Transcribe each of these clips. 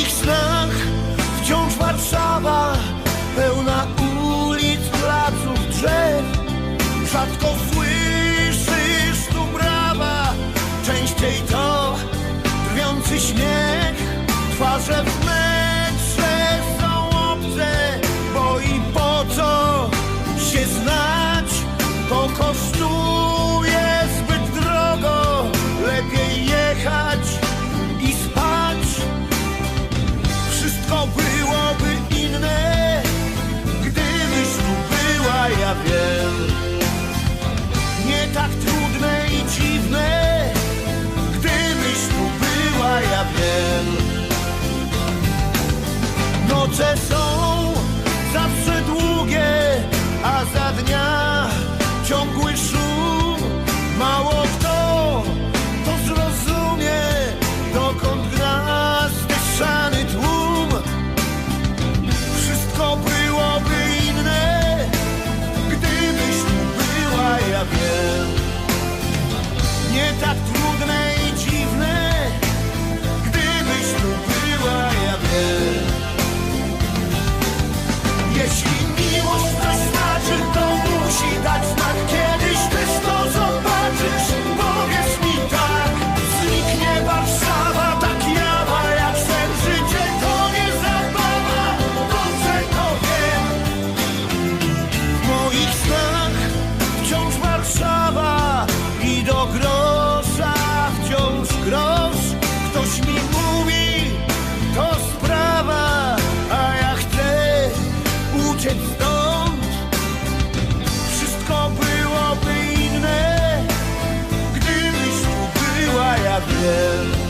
nichts mehr. again.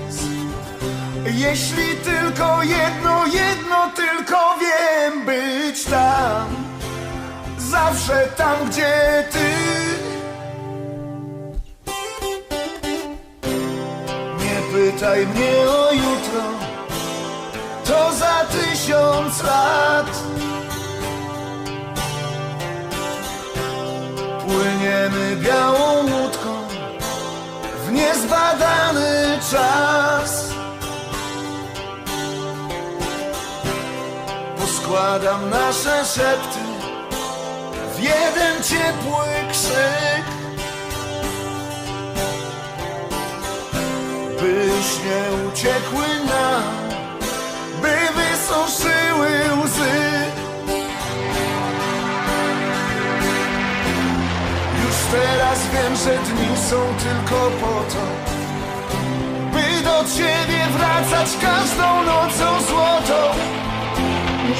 Jeśli tylko jedno, jedno tylko wiem, być tam, zawsze tam, gdzie ty. Nie pytaj mnie o jutro, to za tysiąc lat. Płyniemy białą łódką w niezbadany czas. Poskładam nasze szepty w jeden ciepły krzyk. Byś nie uciekły nam, by wysuszyły łzy. Już teraz wiem, że dni są tylko po to, by do ciebie wracać każdą nocą złotą.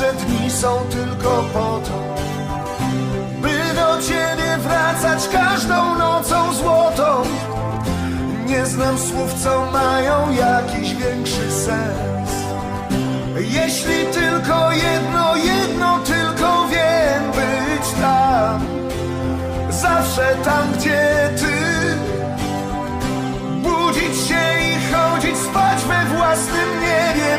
Że dni są tylko po to, by do ciebie wracać każdą nocą złotą. Nie znam słów, co mają jakiś większy sens. Jeśli tylko jedno, jedno tylko wiem, być tam, zawsze tam, gdzie ty. Budzić się i chodzić spać we własnym niebie,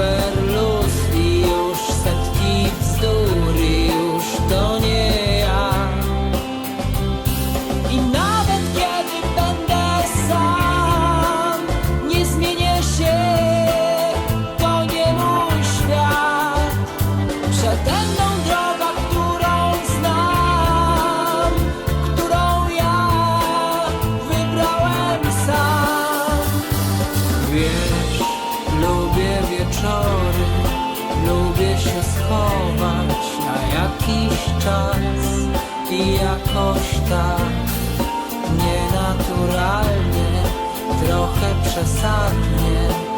super jakoś tak nienaturalnie, trochę przesadnie.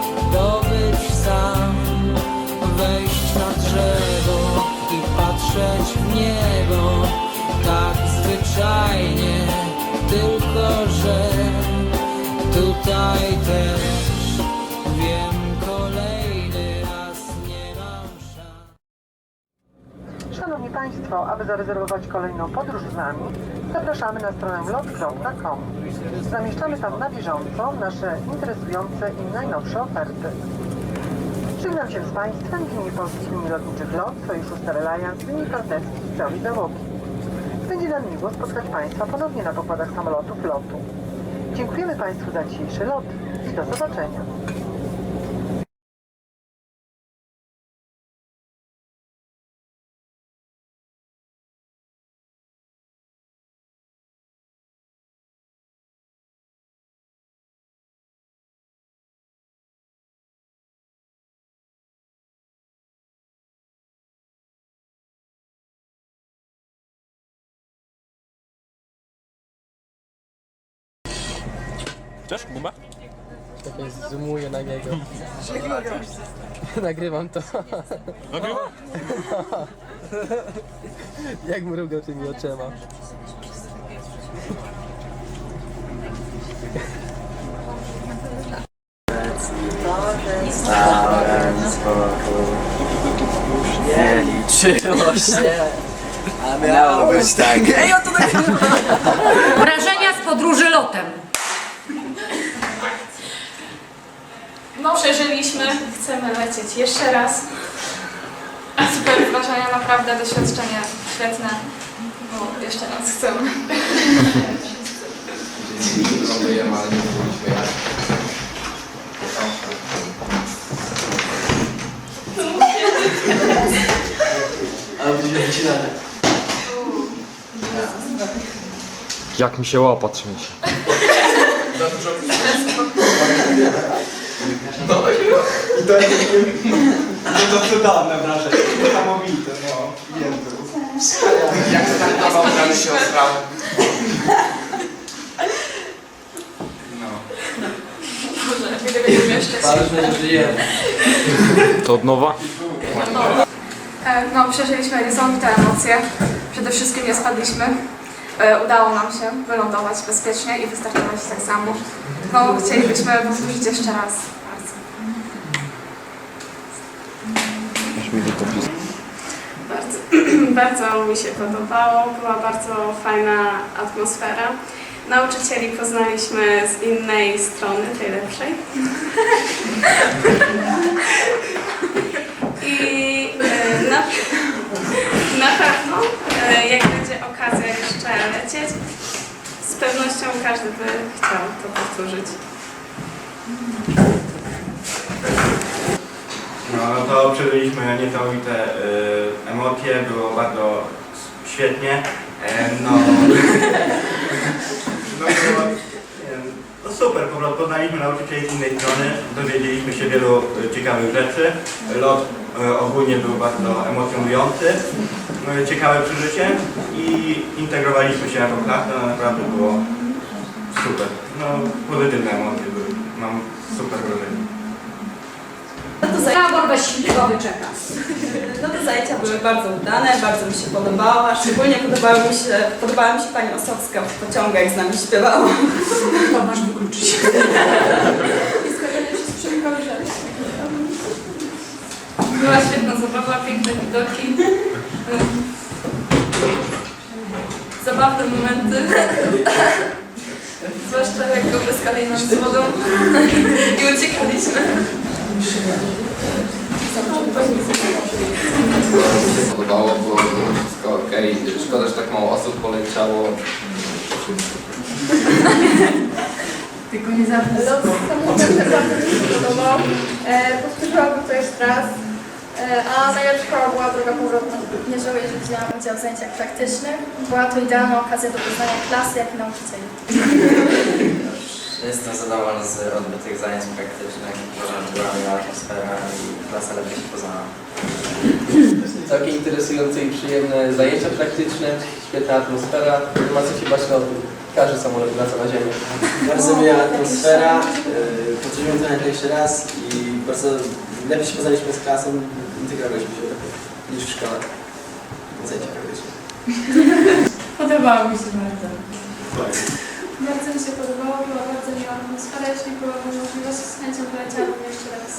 Aby zarezerwować kolejną podróż z nami, zapraszamy na stronę lot.com. Zamieszczamy tam na bieżąco nasze interesujące i najnowsze oferty. Żegnam się z Państwem w imieniu Polskich Linii Lotniczych LOT, Sojuszu Star Alliance, linii partnerskich z całej załogi. Będzie nam miło spotkać Państwa ponownie na pokładach samolotów LOTu. Dziękujemy Państwu za dzisiejszy lot i do zobaczenia. Chcesz, Bumba? Czekaj, zoomuję na niego. Nagrywam to. Nagrywa? Jak mrugał tymi oczema. Nie liczyło się. A miało być tak. Wrażenia z podróży lotem. No przeżyliśmy, chcemy lecieć jeszcze raz. Super wrażenia, naprawdę doświadczenie świetne. No, jeszcze raz chcemy. Jak mi się łapa trzęsie. No to cudowne wrażenie. Niesamowite, no. Jezu. Jak startował tam nie jeszcze Ważne, że żyjemy. To od nowa? E, No, przeżyliśmy niesamowite emocje. Przede wszystkim nie spadliśmy. E, Udało nam się wylądować bezpiecznie i wystartować tak samo. No, chcielibyśmy powtórzyć jeszcze raz. Bardzo. Bardzo, bardzo mi się podobało, była bardzo fajna atmosfera. Nauczycieli poznaliśmy z innej strony, tej lepszej. I e, na, na pewno, e, jak będzie okazja jeszcze lecieć, pewnością każdy by chciał to powtórzyć. No, no to przeżyliśmy niesamowite y, emocje, było bardzo świetnie. E, no, no, było, no super, po prostu poznaliśmy nauczycieli z innej strony, dowiedzieliśmy się wielu y, ciekawych rzeczy. Lot y, ogólnie był bardzo emocjonujący, ciekawe przeżycie i integrowaliśmy się jako klasa, no, naprawdę było super. No, pozytywne emocje były, mam super wrażenie. Tabor bezśmigowy czeka. No to zajęcia były bardzo udane, bardzo mi się podobała. Szczególnie podobała mi się, podobała mi się pani Osowska w pociągu, jak z nami śpiewała. To masz wykluczyć. Była świetna zabawa, piękne widoki. Zabawne momenty. Zwłaszcza jak go wyskali nam z wodą i uciekaliśmy. Mi się podobało, było wszystko ok. Szkoda, że tak mało osób poleciało. Tylko nie samolotem też bardzo mi się podobał. E, powtórzyłabym to jeszcze raz. E, a najlepsza była droga powrotna. Nie żałuję, że wzięłam udział w zajęciach praktycznych. Była to idealna okazja do poznania klasy, jak i nauczycieli. Jestem zadowolony z odbytych zajęć praktycznych. Uważam, że była miła atmosfera i klasa lepiej się poznała. Takie interesujące i przyjemne zajęcia praktyczne, świetna atmosfera, nie ma co się bać lotu. Każdy samolot wraca na ziemię. Bardzo miła atmosfera, e, yy, poczuliśmy to na pierwszy raz i bardzo lepiej się poznaliśmy z klasą, integrowaliśmy się lepiej niż w szkole zainteresuje. Podobało mi się bardzo. Tak. Bardzo mi się podobało, była bardzo miła atmosfera. Jeśli byłaby możliwość, z chęcią poleciałabym jeszcze raz.